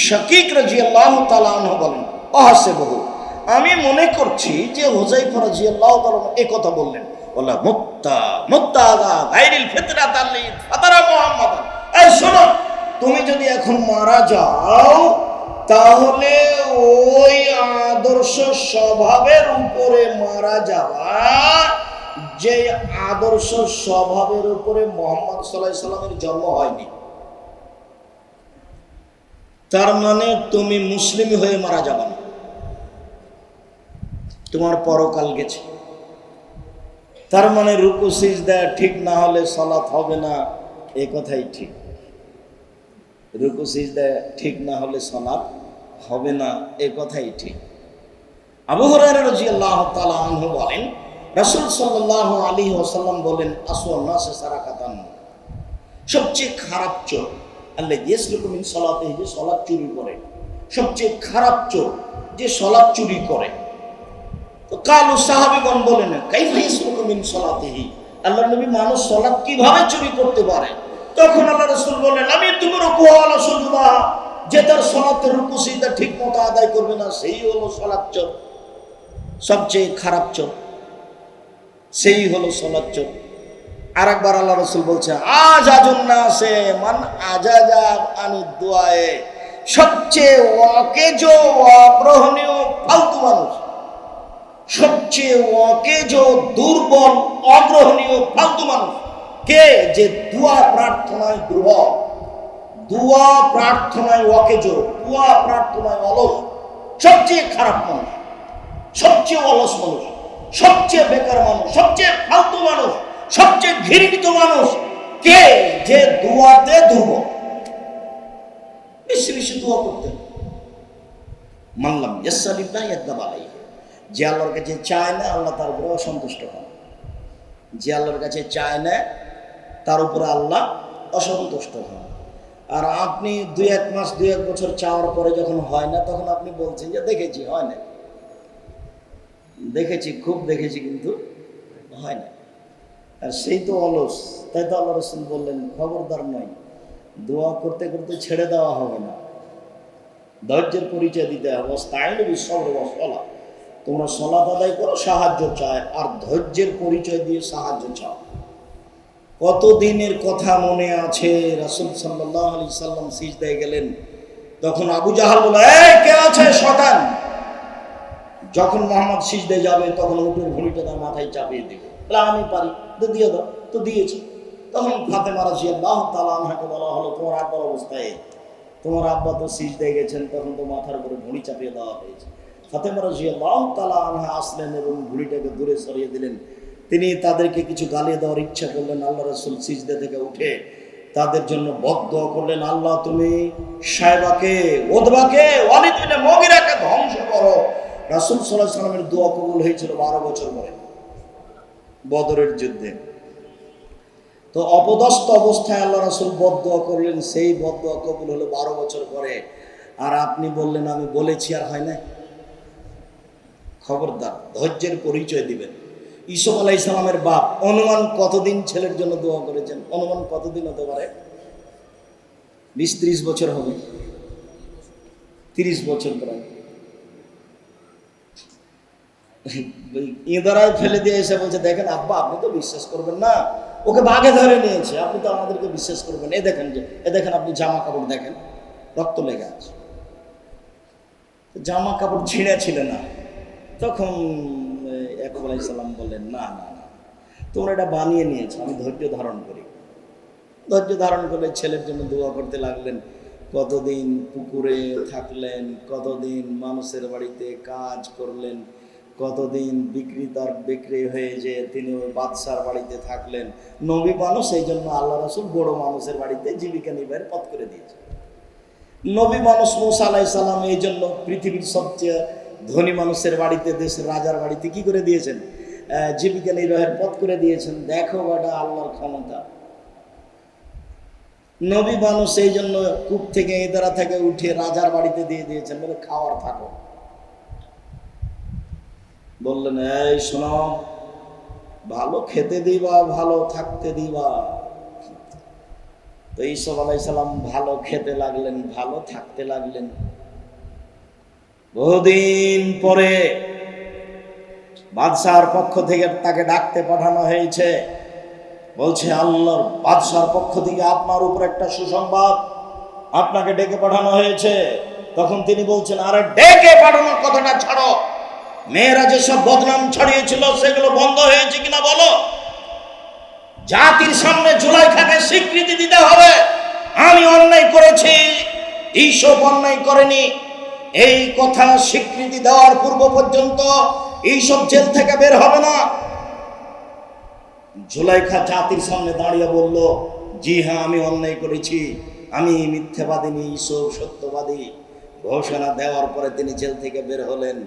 শাকিক রাজি আল্লাহ তালাহ বলেন অহাসে বহু আমি মনে করছি যে হোজাইফা রাজি আল্লাহ তালাহ এ কথা বললেন। বললাম মুক্তা মুক্তা আগা ভাইরিল ফিতরা তাল্লি ফাতারা মোহাম্মদ এই শোনো, তুমি যদি এখন মারা যাও, তাহলে ওই আদর্শ স্বভাবের উপরে মারা যাওয়া যে আদর্শ স্বভাবের উপরে মোহাম্মদ সাল্লাহ সাল্লামের জন্ম হয়নি। তার মানে তুমি মুসলিম হয়ে মারা যাবে না। তোমার পরকাল গেছে। তার মানে রুকু, সিজদা ঠিক না হলে সলাৎ হবে না, এ কথাই ঠিক। রুকু, সিজদা ঠিক না হলে সলাৎ হবে না, এ কথাই ঠিক। আবু হরাইরা রাদিয়াল্লাহু তাআলা আনহু বলেন, রাসূল সাল্লাল্লাহু আলাইহি ওয়াসাল্লাম বলেন, আসওয়ান নাস সারাকাতান। সবচেয়ে খারাপ চোর আল্লাহ ইয়েসলুকু মিন সালাতিহি, যে সালাত চুরি করে। সবচেয়ে খারাপ চোর, যে সালাত চুরি করে। তো কালু সাহাবিগণ বলেন কাইফা ইয়েসলুকু মিন সালাতিহি? আল্লাহ নবী মানুষ সালাত কীভাবে চুরি করতে পারে? তখন আল্লাহ রাসূল বললেন, আমি তুমি রুকু আলা সুজুদা যে তার সালাতের সিজদা ঠিক মতো আদায় করবে না, সেই হলো সালাত চোর। সবচেয়ে খারাপ চোর, সেই হলো সালাত চোর। আর একবার আল্লাহ রসুল বলছে আজ আজুন না আছে মান আজাজা আনি দোয়ায়ে। সবচেয়ে অকেজ অগ্রহণীয় ফালতু মানুষ, সবচেয়ে অকেজ দুর্বল, অগ্রহণীয় ফালতু মানুষ কে? যে দুয়া প্রার্থনায় দুর্বল, দুয়া প্রার্থনায় অকেজ, দুয়া প্রার্থনায় অলস, সবচেয়ে খারাপ মানুষ, সবচেয়ে অলস মানুষ, সবচেয়ে বেকার মানুষ, সবচেয়ে ফালতু মানুষ। সবচেয়ে ঘৃণিত মানুষ কে? যে দুয়াতে দুর্বল বেশি বেশি কাছে চায় না, আল্লাহ তার উপরে অসন্তুষ্ট কাছে চায় না, তার উপরে আল্লাহ অসন্তুষ্ট হন। আর আপনি দুই এক মাস, দুই এক বছর চাওয়ার পরে যখন হয় না, তখন আপনি বলছেন যে দেখেছি, হয় না দেখেছি, খুব দেখেছি, কিন্তু হয় না আর সেই তো অলস, তাই তো আল্লাহ রসুল বললেন, খবরদার নয়, দোয়া করতে করতে ছেড়ে দেওয়া হবে না। ধৈর্যের পরিচয় দিতে হবে। স্থায়ী বিশ্বর সলা তোমরা সলাত আদায় করো, সাহায্য চায়, আর ধৈর্যের পরিচয় দিয়ে সাহায্য চাও। কত দিনের কথা মনে আছে? রাসুল সাল্লাহ আলি সাল্লাম সিজদায় গেলেন। তখন আবু জাহাল বলে কে আছে শতান যখন মোহাম্মদ সিজদায় যাবে, তখন উঠুর ভুঁড়িটা তার মাথায় চাপিয়ে দেবে। বলে, আমি পারি। তো দিয়ে দাও। তো দিয়েছি। তখন ফাতেমা রাজি আল্লাহ তালা আমাকে বলা হলো, তোমার আব্বার অবস্থায়, তোমার আব্বা তো সিজদায় গেছেন, তখন তো মাথার উপরে ভুঁড়ি চাপিয়ে দেওয়া হয়েছে। ফাতেমা রাজি আল্লাহ তালা আসলেন এবং ভুঁড়িটাকে দূরে সরিয়ে দিলেন। তিনি তাদেরকে কিছু গালিয়ে দেওয়ার ইচ্ছা করলেন, আল্লাহ রসুল সিজদা থেকে উঠে তাদের জন্য বদ্ধ করলেন। আল্লাহ, তুমি সাহেবাকে ওদবাকে অলিদ বিনে মগিরাকে ধ্বংস করো। রাসুল সাল্লাহ সাল্লামের দোয়া কবুল হয়েছিল বারো বছর পরে। বদরের যুদ্ধে। তো অপদস্থ অবস্থায় আল্লাহ রাসুল বদোয়া করলেন, সেই বদোয়া কবুল হলো বারো বছর পরে। আর আপনি বললেন, আমি বলেছি আর হয় না খবরদার, ধৈর্যের পরিচয় দিবেন। ইসুফ আলাহ ইসলামের বাপ, অনুমান কতদিন ছেলের জন্য দোয়া করেছেন? অনুমান কতদিন হতে পারে? বিশ ত্রিশ বছর হবে। তিরিশ বছর প্রায়। ইঁদারায় ফেলে দিয়ে এসে বলছে, দেখেন আব্বা, আপনি তো বিশ্বাস করবেন না। ওকে বাঘে ধরে নিয়েছে। আপনি তো আমাদেরকে বিশ্বাস করবেন। এ দেখেন যে, এ দেখেন আপনি জামা কাপড় দেখেন, রক্ত লেগে আছে। জামা কাপড় ছিঁড়ে ছিল না। তখন একব আলাইসাল্লাম বললেন, না না না। তোমরা এটা বানিয়ে নিয়েছো। আমি ধৈর্য ধারণ করি। ধৈর্য ধারণ করে ছেলের জন্য দোয়া করতে লাগলেন। কতদিন পুকুরে থাকলেন, কতদিন মানুষের বাড়িতে কাজ করলেন কতদিন বিক্রিতার বিক্রি হয়ে যে তিনি ওই বাদশার বাড়িতে থাকলেন? নবী মানুষ এই জন্য আল্লাহ রসুল বড় মানুষের বাড়িতে জীবিকা নির্বাহের পথ করে দিয়েছে। নবী মানুষ মুসা আলাই সালাম এই জন্য পৃথিবীর সবচেয়ে ধনী মানুষের বাড়িতে, দেশের রাজার বাড়িতে কি করে দিয়েছেন? জীবিকা নির্বাহের পথ করে দিয়েছেন। দেখো বাটা আল্লাহর ক্ষমতা। নবী মানুষ এই জন্য কূপ থেকে এদারা থেকে উঠে রাজার বাড়িতে দিয়ে দিয়েছেন বলে খাওয়ার থাকো। বললেন, এই শোনো, ভালো খেতে দিবা, ভালো থাকতে দিবা। তো ঈসব আলাইসাল্লাম ভালো খেতে লাগলেন, ভালো থাকতে লাগলেন। বহুদিন পরে বাদশাহর পক্ষ থেকে তাকে ডাকতে পাঠানো হয়েছে। বলছে, আল্লাহর বাদশাহর পক্ষ থেকে আপনার উপর একটা সুসংবাদ আপনাকে ডেকে পাঠানো হয়েছে। তখন তিনি বলছেন, আরে, ডেকে পাঠানোর কথাটা ছাড়ো। মেয়েরা যেসব বদনাম ছড়িয়েছিল, সেগুলো বন্ধ হয়েছে কিনা বলো? জাতির সামনে জুলাই খাকে স্বীকৃতি দিতে হবে। আমি অন্যায় করেছি এইসব অন্যায় করেনি। এই কথা স্বীকৃতি দেওয়ার পূর্ব পর্যন্ত এইসব জেল থেকে বের হবে না। জুলাইখা জাতির সামনে দাঁড়িয়ে বলল, জি হ্যাঁ আমি অন্যায় করেছি। আমি মিথ্যাবাদিনী ঈশ্বর সত্যবাদী। ঘোষণা দেওয়ার পরে তিনি জেল থেকে বের হলেন।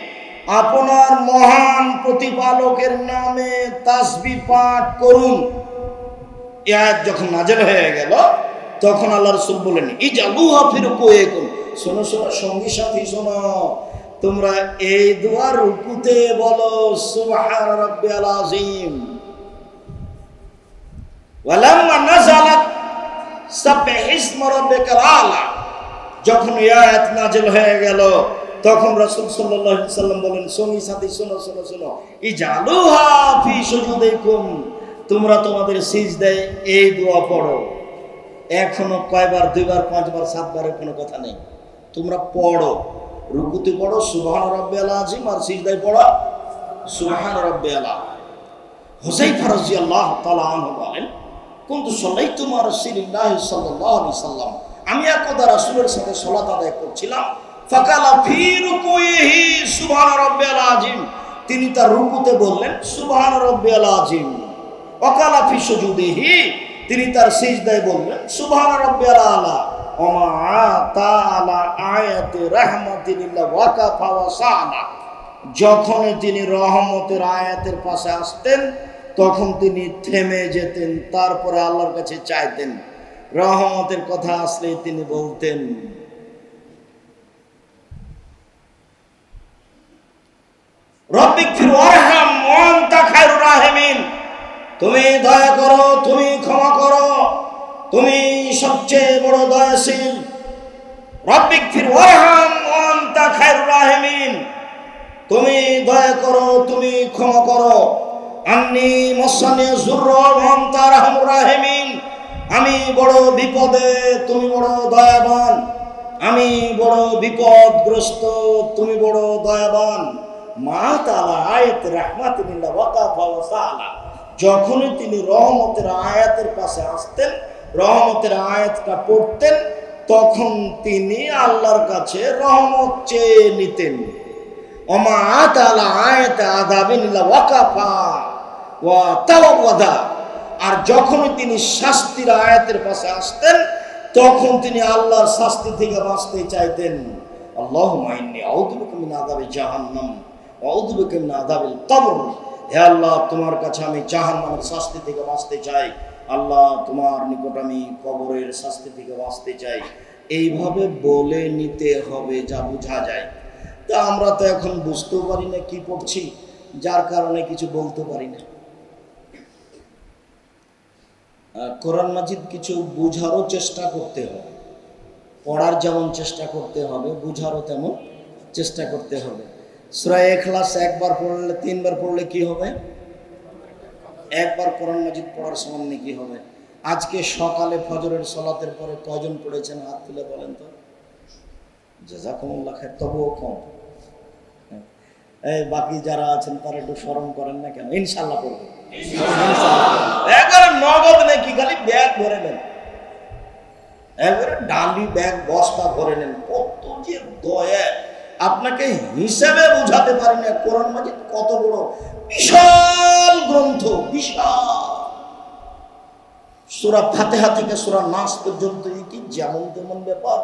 আপনার মহান প্রতিপালকের নামে তাসবি পাঠ করুন। এই আয়াত যখন নাজেল হয়ে গেল, তখন আল্লাহ রসুল বলেন ইজালুহা ফির কুয়েকুম শোনো শোনো, সঙ্গী সাথী, শোনো। তোমরা এই দুয়ার রুকুতে বলো, সুবহান রাব্বিয়াল আযীম। ওয়ালাম্মা নাযালাত সাব্বিহ ইসমা রাব্বিকাল আলা। যখন এই আয়াত নাজেল হয়ে গেল তখন রাসূল সাল্লাম বলেন সঙ্গী সাথী, শোনো শোনো শোনো। ইজালুহা ফি সুজুদিকুম। তোমরা তোমাদের সিজ দেয় এই দোয়া পড়ো। এখনও কয়বার, দুইবার, পাঁচবার সাতবারের কোনো কথা নেই। তোমরা পড়ো। রুকুতে পড়ো, সুবহান আলা আযীম, আর সিজদায় পড়ো, সুবহান রাব্বিয়াল আযীম। হুসাইফা রাদিয়াল্লাহু তাআলা আনহু বলেন, কুনতু সাল্লাইতু মা রাসূলিল্লাহি সাল্লাল্লাহু আলাইহি সাল্লাম আমি একদা রাসুলের সাথে সলাত আদায় করছিলাম। ফাকালা ফি রুকুইহি সুবহান রাব্বিয়াল আযীম। তিনি তার রুকুতে বললেন, সুবহান রাব্বিয়াল আযীম। ওয়াকালা ফি সুজুদিহি। তিনি তার সিজদায় বললেন, সুবহান রাব্বিয়াল আলা। ওমা তাআলা আয়াতে রাহমাতিল্লাহ ওয়াকাফা ওয়া সালা যখন তিনি রহমতের আয়াতের পাশে আসতেন, তখন তিনি থেমে যেতেন, তারপরে আল্লাহর কাছে চাইতেন। রহমতের কথা আসলে তিনি বলতেন। রব্বিক ফির ওয়ারহাম ওয়া আনতা খায়রুর রাহিমিন। তুমি দয়া করো, তুমি ক্ষমা করো, তুমি সবচেয়ে বড় দয়াশীল। রব্বিক ফির ওয়ারহাম ওয়া আনতা খায়রুর রাহিমিন। তুমি দয়া করো, তুমি ক্ষমা করো। আন্নি মসানে জুর্রম তারাহম রাহিমিন। আমি বড় বিপদে, তুমি বড় দয়াবান। আমি বড় বিপদগ্রস্ত, তুমি বড় দয়াবান। মা তালা আয়াত রাহমাতিল্লাহ ওয়াকাফা ওয়া সালা যখনই তিনি রহমতের আয়াতের পাশে আসতেন, রহমতের আয়াতটা পড়তেন, তখন তিনি আল্লাহর কাছে রহমত চেয়ে নিতেন। ওমা আতালা আয়াত আদাবিনিল্লা ওয়াকাফা ওয়া তাওয়াদা আর যখনই তিনি শাস্তির আয়াতের পাশে আসতেন, তখন তিনি আল্লাহর শাস্তি থেকে বাঁচতে চাইতেন। আল্লাহ মাইন্নি আউদুবিকা মিন আযাবি জাহান্নাম। আউদুবিকা মিন আযাবিল কবর। আল্লাহ, তোমার কাছে আমি জাহান্নামের শাস্তি থেকে বাঁচতে চাই। আল্লাহ, তোমার নিকট আমি কবরের শাস্তি থেকে বাঁচতে চাই। এইভাবে বলে নিতে হবে যা বোঝা যায়। তা আমরা তো এখন বুঝতেও পারি না কি পড়ছি, যার কারণে কিছু বলতে পারি না। কোরআন মাজিদ কিছু বুঝারও চেষ্টা করতে হবে। পড়ার যেমন চেষ্টা করতে হবে, বুঝারও তেমন চেষ্টা করতে হবে। সুরায় এখলাস একবার পড়লে, তিনবার পড়লে কি হবে? একবার কোরআন মাজিদ পড়ার সমান কি হবে? আজকে সকালে ফজরের সলাতের পরে কজন পড়েছেন? হাত তুলে বলেন তো। জাজাকুমুল্লাহ খায় তবুও কম। এই বাকি যারা আছেন, তারা একটু স্মরণ করেন না কেন? ইনশাল্লাহ করবেন একবারে নগদ নাকি? খালি ব্যাগ ভরে নেন। একবারে ডালি, ব্যাগ, বস্তা ভরে নেন। কত যে দয়া। আপনাকে হিসেবে বুঝাতে পারি না। কোরআন মাজিদ কত বড় বিশাল গ্রন্থ, বিশাল। সুরা ফাতেহা থেকে সুরা নাস পর্যন্ত কি যেমন তেমন ব্যাপার,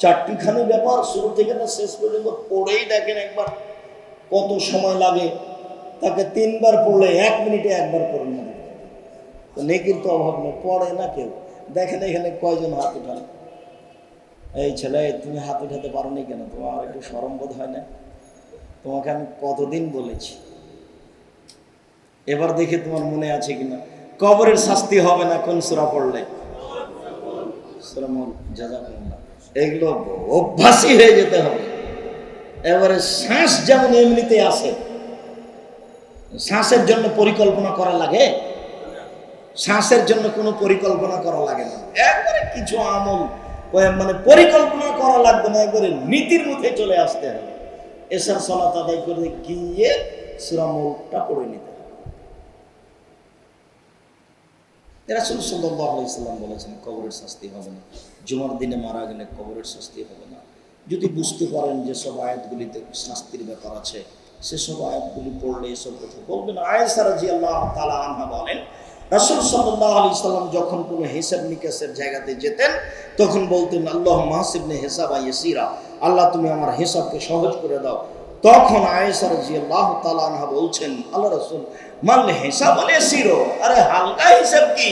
চারটিখানি ব্যাপার শুরু থেকে না শেষ পর্যন্ত পড়েই দেখেন একবার কত সময় লাগে। তাকে তিনবার পড়লে এক মিনিটে একবার পড়ে না। তো নেকির তো অভাব নেই, পড়ে না কেউ। দেখেন এখানে কয়জন হাত উঠান। এই ছেলে, তুমি হাত উঠাতে পারো নি কেন? তোমার একটু সরম বোধ হয় না? তোমাকে আমি কতদিন বলেছি? এবার দেখে তোমার মনে আছে কিনা। কবরের শাস্তি হবে না কোন সুরা পড়লে? এগুলো অভ্যাসই হয়ে যেতে হবে। এবারে শ্বাস যেমন এমনিতে আসে, শ্বাসের জন্য পরিকল্পনা করা লাগে? শ্বাসের জন্য কোনো পরিকল্পনা করা লাগে না। একবারে কিছু আমল মানে পরিকল্পনা করা লাগবে না, একবারে নীতির মধ্যে চলে আসতে হবে। এসার সলাত আদায় করে গিয়ে সুরামুলটা পড়ে নিতে ইসলাম বলেছেন, কবরের শাস্তি হবে না। জুমার দিনে মারা গেলে কবরের শাস্তি হবে না। যদি বুঝতে পারেন যে সব আয়াতগুলিতে শাস্তির ব্যাপার আছে সেসব আয়াতগুলি পড়লে এসব কথা বলবেন। আয়েসা রাজি আল্লাহ তালা আনহা বলেন রাসুল সাল্লাহ আলি সাল্লাম যখন কোনো হিসাব নিকাশের জায়গাতে যেতেন, তখন বলতেন, আল্লাহ মাহসিবনে হেসাব আইসিরা আল্লাহ তুমি আমার হিসাবকে সহজ করে দাও। তখন আয়েসা রাজি আল্লাহ তালা আনহা বলছেন আল্লাহ রসুল মানলে হিসাব বলে সিরো আরে হালকা হিসাব কি?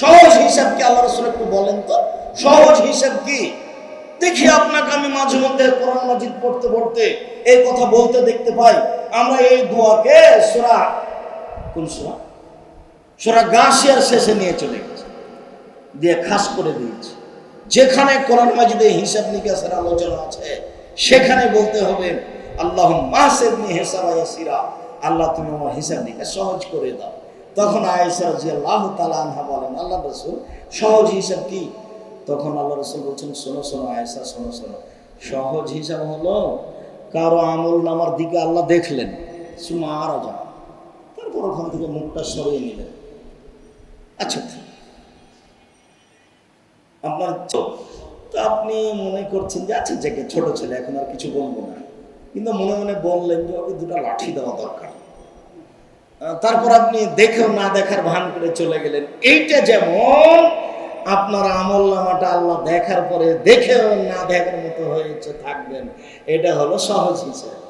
সহজ হিসাব কি? আল্লাহ রসুল একটু বলেন তো, সহজ হিসাব কি? দেখি আপনাকে আমি মাঝে মধ্যে কোরআন মাজিদ পড়তে পড়তে এই কথা বলতে দেখতে পাই। আমরা এই দোয়াকে সোরা, কোন সোরা? সোরা গাছিয়ার শেষে নিয়ে চলে গেছে। দিয়ে খাস করে দিয়েছে। যেখানে কোরআন মাজিদে হিসাব নিকাশের আলোচনা আছে, সেখানে বলতে হবে আল্লাহ হেসাবাইসিরা আল্লাহ তুমি আমার হিসাব নিকাশ সহজ করে দাও। তখন আয়েশা জি আল্লাহ তালা বলেন, আল্লাহ রসুল, সহজ হিসাব কি? তখন আল্লাহ রসুল বলছেন, শোনো শোনো আয়েশা, শোনো শোনো। সহজ হিসাব হলো, কারও আমল নামার দিকে আল্লাহ দেখলেন। আরও যাও তারপর ওখান থেকে মুখটা সরিয়ে নিলেন। আচ্ছা। আপনার তো- আপনি মনে করছেন যে আচ্ছা যাকে ছোট ছেলে, এখন আর কিছু বলব না। কিন্তু মনে মনে বললেন যে, ওকে দুটো লাঠি দেওয়া দরকার। তারপর আপনি দেখেও না দেখার ভান করে চলে গেলেন। এইটা যেমন আপনার আমল নামাটা আল্লাহ দেখার পরে দেখেও না দেখার মতো হয়েছে, থাকবেন। এটা হলো সহজ হিসেবে।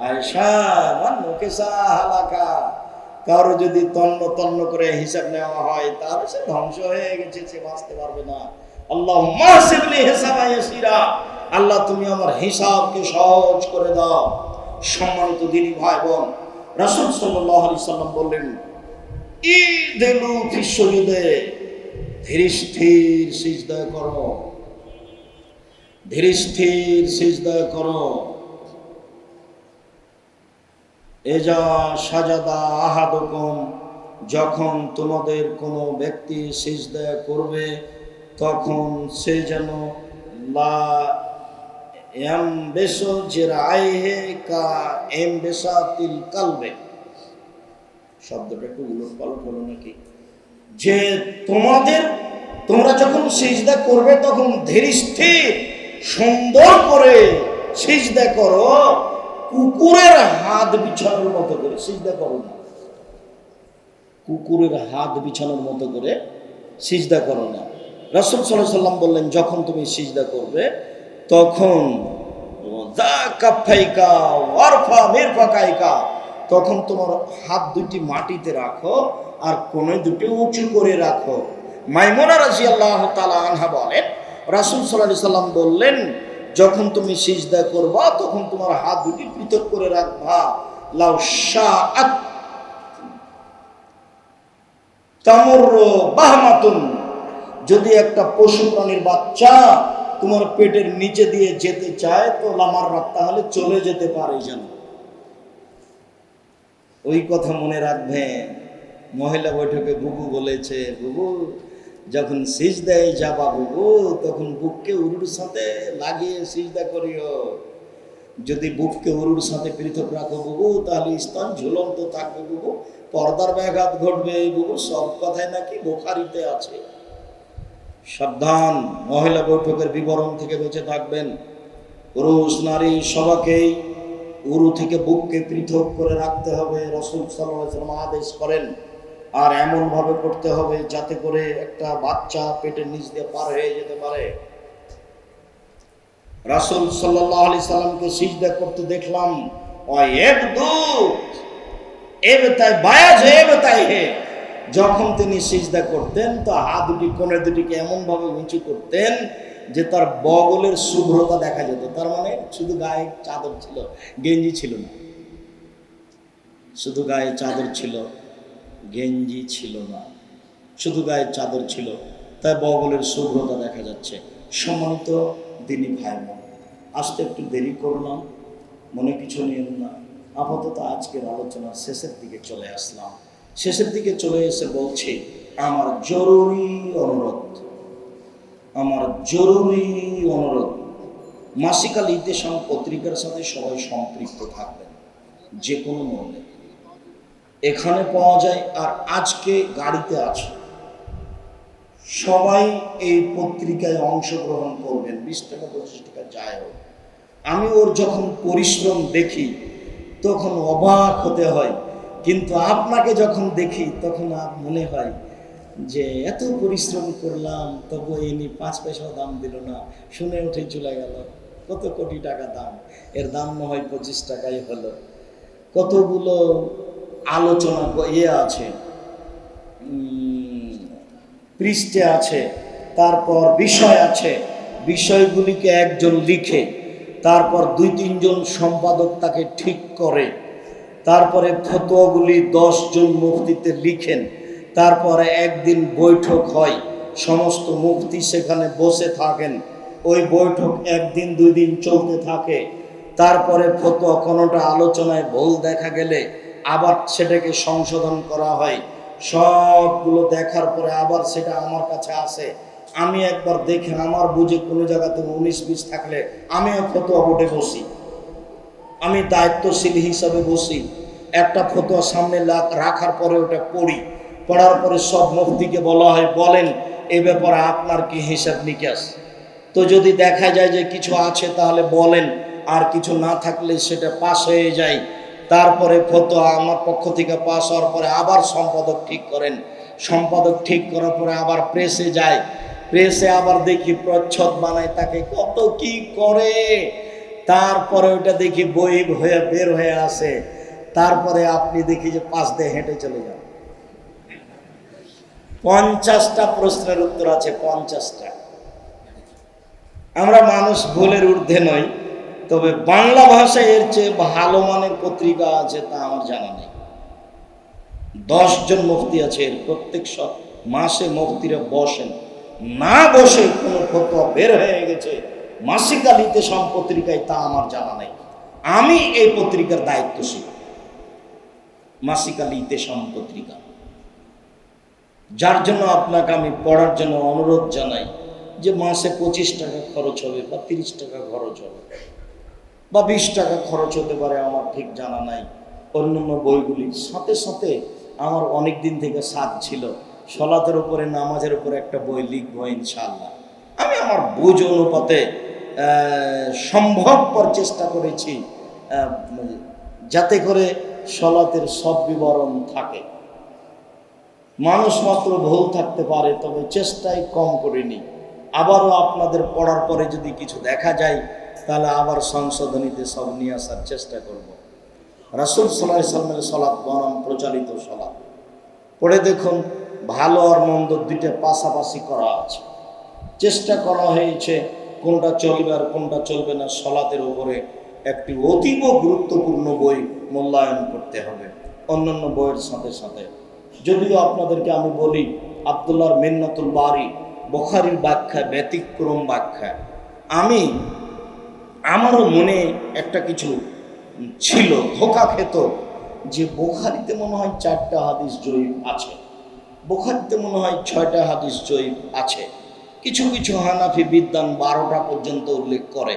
আয়সা আমার মুখে হালাকা কারও যদি তন্ন তন্ন করে হিসাব নেওয়া হয় তাহলে সে ধ্বংস হয়ে গেছে, সে বাঁচতে পারবে না। আল্লাহ মাসিবলি হিসাব আইসিরা আল্লাহ, তুমি আমার হিসাবকে সহজ করে দাও। সম্মানিত দিনী ভাই বোন রাসূল আলাইহি সাল্লাম বললেন, ঈদেলু ফিসজুদে ধীর স্থির সিজদা করো। ধীর স্থির সিজদা করো। এজা সাজাদা আহাদকম, যখন তোমাদের কোনো ব্যক্তি সিজদা করবে, তখন সে যেন লা এম বেসো জেরাইহে কা এম বেসাতিল কালবে। শব্দটা একটু উলট পালট হলো নাকি? যে তোমাদের, তোমরা যখন সিজদা করবে, তখন ধীর স্থির, সুন্দর করে সিজদা করো কুকুরের হাত বিছানোর মতো করে, সিজদা করো না। কুকুরের হাত বিছানোর মতো করে সিজদা করো না। রাসুল সাল্লাহ সাল্লাম বললেন, যখন তুমি সিজদা করবে, তখন তখন তোমার হাত দুটি মাটিতে রাখো আর কোনে দুটি উঁচু করে রাখো। মাইমুনা রাজি আল্লাহ তালা আনহা বলেন, রাসুল সাল্লাহ সাল্লাম বললেন যখন তুমি সিজদা করবা, তখন তোমার হাত দুটি পৃথক করে রাখবা। লাউ বাহমাতুন। যদি একটা পশু প্রাণীর বাচ্চা তোমার পেটের নিচে দিয়ে যেতে চায়, তো লামার রাত তাহলে চলে যেতে পারে যেন। ওই কথা মনে রাখবেন মহিলা বৈঠকে বুবু বলেছে, বুবু যখন সিজদায় যাবা বুবু, তখন বুককে উরুর সাথে লাগিয়ে সিজদা করিও। যদি বুককে উরুর সাথে পৃথক রাখো বুবু, তাহলে স্তন ঝুলন্ত থাকবে বুবু, পর্দার ব্যাঘাত ঘটবে বুবু, সব কথাই নাকি বোখারিতে আছে। সাবধান, মহিলা বৈঠকের বিবরণ থেকে বেঁচে থাকবেন। পুরুষ, নারী সবাকেই উরু থেকে বুককে পৃথক করে রাখতে হবে, রসুল সাল্লাম আদেশ করেন। আর এমন ভাবে করতে হবে যাতে করে একটা বাচ্চা পেটের নিচ দিয়ে পার হয়ে যেতে পারে। রাসূল আলাইহি সাল্লামকে সিজদা করতে দেখলাম যখন তিনি সিজদা করতেন, তো হাত দুটি কোণে দুটিকে এমন ভাবে উঁচু করতেন যে তার বগলের শুভ্রতা দেখা যেত। তার মানে শুধু গায়ে চাদর ছিল, গেঞ্জি ছিল না। শুধু গায়ে চাদর ছিল। গেঞ্জি ছিল না। শুধু গায়ের চাদর ছিল তাই বগলের শুভ্রতা দেখা যাচ্ছে। সম্মানিত দিনী ভাই বোন আসতে একটু দেরি করলাম, মনে কিছু নিয়েন না। আপাতত আজকের আলোচনা শেষের দিকে চলে আসলাম। শেষের দিকে চলে এসে বলছি, আমার জরুরি অনুরোধ, আমার জরুরি অনুরোধ মাসিকাল ইতিহাস পত্রিকার সাথে সবাই সম্পৃক্ত থাকবেন, যে কোনো মূল্যে। এখানে পাওয়া যায় আর আজকে গাড়িতে আছে। সবাই এই পত্রিকায় অংশগ্রহণ করবেন, বিশ টাকা পঁচিশ টাকা যায় হোক। আমি ওর যখন পরিশ্রম দেখি, তখন অবাক হতে হয়। কিন্তু আপনাকে যখন দেখি, তখন মনে হয় যে, এত পরিশ্রম করলাম, তবু ইনি পাঁচ পয়সাও দাম দিল না। শুনে উঠে চলে গেল, কত কোটি টাকা দাম। এর দাম না হয় পঁচিশ টাকাই হলো। কতগুলো আলোচনা ইয়ে আছে পৃষ্ঠে আছে, তারপর বিষয় আছে, বিষয়গুলিকে একজন লিখে, তারপর দুই তিনজন সম্পাদক তাকে ঠিক করে, তারপরে ফতোয়াগুলি দশজন মুফতিতে লিখেন, তারপরে একদিন বৈঠক হয়, সমস্ত মুফতি সেখানে বসে থাকেন, ওই বৈঠক একদিন দুই দিন চলতে থাকে, তারপরে ফতোয়া কোনোটা আলোচনায় ভুল দেখা গেলে আবার সেটাকে সংশোধন করা হয়। সবগুলো দেখার পরে আবার সেটা আমার কাছে আসে। আমি একবার দেখে আমার বুঝে কোনো জায়গাতে উনিশ বিশ থাকলে আমিও ফতোয়া বোর্ডে বসি। আমি দায়িত্বশীল হিসাবে বসি। একটা ফতোয়া সামনে রাখার পরে ওটা পড়ি। পড়ার পরে সব মুফতিকে বলা হয়, বলেন, এ ব্যাপারে আপনার কি হিসাব নিকাশ? তো যদি দেখা যায় যে কিছু আছে তাহলে বলেন, আর কিছু না থাকলে সেটা পাস হয়ে যায়। তারপরে ফতোয়া আমার পক্ষ থেকে পাস হওয়ার পরে আবার সম্পাদক ঠিক করেন। সম্পাদক ঠিক করার পরে আবার প্রেসে যায়। প্রেসে আবার দেখি প্রচ্ছদ বানায় তাকে, কত কি করে? তারপরে ওটা দেখি বই হয়ে বের হয়ে আসে। তারপরে আপনি দেখি যে পাশ দিয়ে হেঁটে চলে যান। পঞ্চাশটা প্রশ্নের উত্তর আছে, পঞ্চাশটা। আমরা মানুষ ভুলের ঊর্ধ্বে নই। তবে বাংলা ভাষায় এর চেয়ে ভালো মানের পত্রিকা আছে তা আমার জানা নেই। দশজন মুফতি আছে, এর প্রত্যেক মাসে মুফতিরা বসেন। না বসে কোনো ফতোয়া বের হয়ে গেছে। মাসিকালিতে সব পত্রিকায় তা আমার জানা নেই। আমি এই পত্রিকার দায়িত্বশীল। মাসিকালি ইতেসাম পত্রিকা। যার জন্য আপনাকে আমি পড়ার জন্য অনুরোধ জানাই যে মাসে পঁচিশ টাকা খরচ হবে বা তিরিশ টাকা খরচ হবে। বা বিশ টাকা খরচ হতে পারে, আমার ঠিক জানা নাই। অন্যান্য বইগুলির সাথে সাথে আমার অনেক দিন থেকে সাথ ছিল। সলাতের উপরে, নামাজের উপরে একটা বই লিখব ইনশাল্লাহ আমি আমার বুঝ অনুপাতে সম্ভবপর চেষ্টা করেছি যাতে করে সলাতের সব বিবরণ থাকে। মানুষ মাত্র ভুল থাকতে পারে, তবে চেষ্টাই কম করিনি। আবারও আপনাদের পড়ার পরে যদি কিছু দেখা যায় তাহলে আবার সংশোধনীতে সব নিয়ে আসার চেষ্টা করব। রাসুল সাল্লাহ সাল্লামের সলাপ বরং প্রচালিত সলাৎ পড়ে দেখুন, ভালো আর মন্দ দুইটা পাশাপাশি করা আছে। চেষ্টা করা হয়েছে কোনটা চলবে আর কোনটা চলবে না সলাতের উপরে একটি অতীব গুরুত্বপূর্ণ বই মূল্যায়ন করতে হবে, অন্যান্য বইয়ের সাথে সাথে। যদিও আপনাদেরকে আমি বলি, আবদুল্লাহর মিন্নাতুল বাড়ি বখারির ব্যাখ্যা ব্যতিক্রম ব্যাখ্যা। আমি আমারও মনে একটা কিছু ছিল, ধোকা খেত যে বোখারিতে মনে হয় চারটা হাদিস জয়ীফ আছে। বোখারিতে মনে হয় ছয়টা হাদিস জয়ীফ আছে। কিছু কিছু হানাফি বিদ্যান বারোটা পর্যন্ত উল্লেখ করে।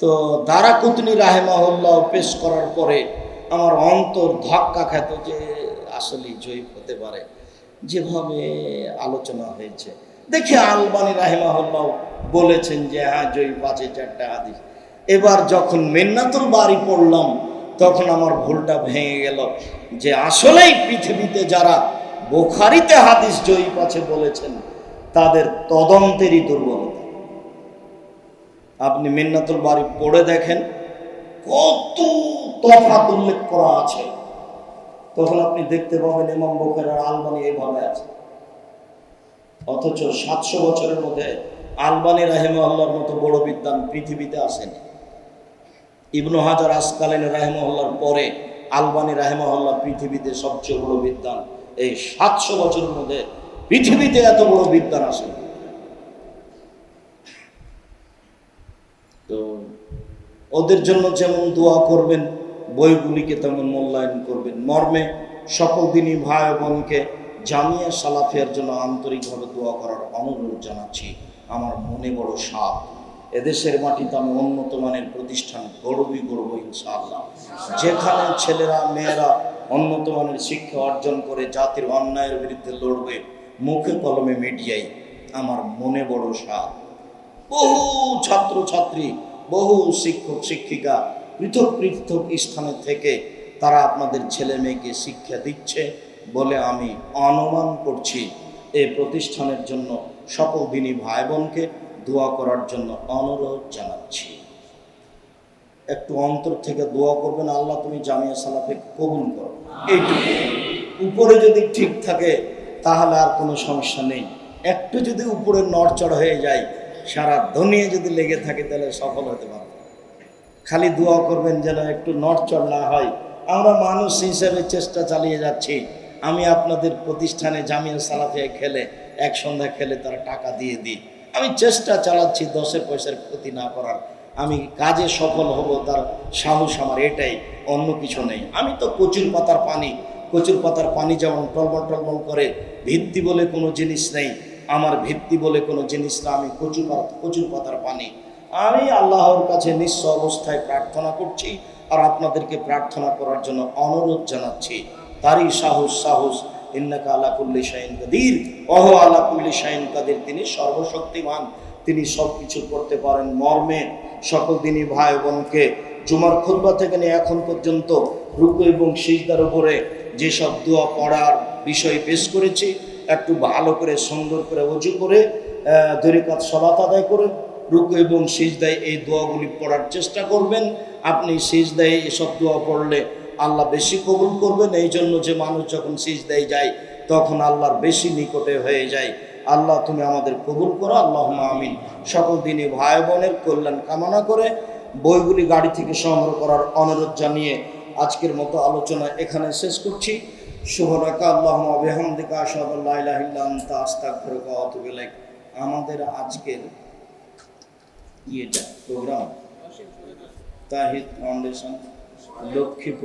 তো দারা কুতনি রাহেমাহুল্লাহ পেশ করার পরে আমার অন্তর ধাক্কা খেত যে আসলেই জয়ীফ হতে পারে। যেভাবে আলোচনা হয়েছে। দেখি আলবানি রাহেমাহুল্লাহ বলেছেন যে হ্যাঁ জয়ীফ আছে চারটা হাদিস। এবার যখন মেন্নাতুল বাড়ি পড়লাম, তখন আমার ভুলটা ভেঙে গেল যে আসলেই পৃথিবীতে যারা বোখারিতে হাদিস জয়ীপ আছে বলেছেন, তাদের তদন্তেরই দুর্বলতা। আপনি মিন্নাতুল বাড়ি পড়ে দেখেন, কত তফাত উল্লেখ করা আছে। তখন আপনি দেখতে পাবেন ইমাম বখের আলবানি এইভাবে আছে। অথচ সাতশো বছরের মধ্যে আলবানি রাহেমহল্লার মতো বড় বিদ্যান পৃথিবীতে আসেনি। ইবনু হাজার আসকালীন রাহেমহল্লার পরে আলবানি রাহেমহল্লা পৃথিবীতে সবচেয়ে বড় বিদ্যান এই সাতশো বছরের মধ্যে পৃথিবীতে এত বড় বিদ্যান আসে তো ওদের জন্য যেমন দোয়া করবেন, বইগুলিকে তেমন মূল্যায়ন করবেন। মর্মে সকল দিনই ভাই বোনকে জামিয়া সালাফিয়ার জন্য আন্তরিকভাবে দোয়া করার অনুরোধ জানাচ্ছি। আমার মনে বড় সাপ। এদেশের মাটিতে আমি উন্নত মানের প্রতিষ্ঠান গড়বই গড়ব ইনশাআল্লাহ। যেখানে ছেলেরা, মেয়েরা উন্নত মানের শিক্ষা অর্জন করে, জাতির অন্যায়ের বিরুদ্ধে লড়বে, মুখে কলমে মিডিয়ায় আমার মনে বড় সাপ বহু ছাত্র ছাত্রী বহু শিক্ষক, শিক্ষিকা পৃথক পৃথক স্থানে থেকে তারা আপনাদের ছেলে মেয়েকে শিক্ষা দিচ্ছে বলে আমি অনুমান করছি। এই প্রতিষ্ঠানের জন্য সকল দিনই ভাই বোনকে দোয়া করার জন্য অনুরোধ জানাচ্ছি। একটু অন্তর থেকে দোয়া করবেন, আল্লাহ তুমি জামিয়া সালাফে কবুল করো। এইটুকু। উপরে যদি ঠিক থাকে, তাহলে আর কোনো সমস্যা নেই। একটু যদি উপরে নড়চড় হয়ে যায়, সারা দুনিয়া যদি লেগে থাকে, তাহলে সফল হতে পারবে। খালি দোয়া করবেন যেন একটু নড়চড় না হয়। আমরা মানুষ হিসেবে চেষ্টা চালিয়ে যাচ্ছি। আমি আপনাদের প্রতিষ্ঠানে জামিয়া সালাফিয়া খেলে, এক সন্ধ্যা খেলে তারা টাকা দিয়ে দিই। আমি চেষ্টা চালাচ্ছি দশের পয়সার ক্ষতি না করার। আমি কাজে সফল হব, তার সাহস আমার এটাই, অন্য কিছু নেই। আমি তো কচুর পাতার পানি, কচুর পাতার পানি যেমন টলমল টলমল করে, ভিত্তি বলে কোনো জিনিস নেই। আমার ভিত্তি বলে কোনো জিনিস না, আমি পাতা, কচুর পাতার পানি। আমি আল্লাহর কাছে নিঃস্ব অবস্থায় প্রার্থনা করছি আর আপনাদেরকে প্রার্থনা করার জন্য অনুরোধ জানাচ্ছি। তারই সাহস সাহস ইন্নাকা আলা শাইন কাদির। অহ আলা শাইন কাদির, তিনি সর্বশক্তিমান। তিনি সব কিছু করতে পারেন মর্মে। সকল দিনই ভাই বোনকে জুমার খুতবা থেকে নিয়ে এখন পর্যন্ত রুকু এবং সিজদার উপরে যেসব দোয়া পড়ার বিষয় পেশ করেছি, একটু ভালো করে, সুন্দর করে অজু করে দরিকাত সলাত আদায় করে রুকু এবং সিজদায় এই দোয়াগুলি পড়ার চেষ্টা করবেন। আপনি সিজদায় এসব দোয়া পড়লে আল্লাহ বেশি কবুল করবেন এই জন্য যে মানুষ যখন সিজদায় যায়, তখন আল্লাহর বেশি নিকটে হয়ে যায়। আল্লাহ, তুমি আমাদের কবুল করো আল্লাহ আমিন। সকল দিনই ভাই বোনের কল্যাণ কামনা করে বইগুলি গাড়ি থেকে সংগ্রহ করার অনুরোধ জানিয়ে আজকের মতো আলোচনা এখানে শেষ করছি। শুভ রাখা আল্লাহ আবেহামদিকা আতুবু ইলাইক। আমাদের আজকের ইয়েটা, প্রোগ্রাম, তাহিদ ফাউন্ডেশন, লক্ষ্মীপুর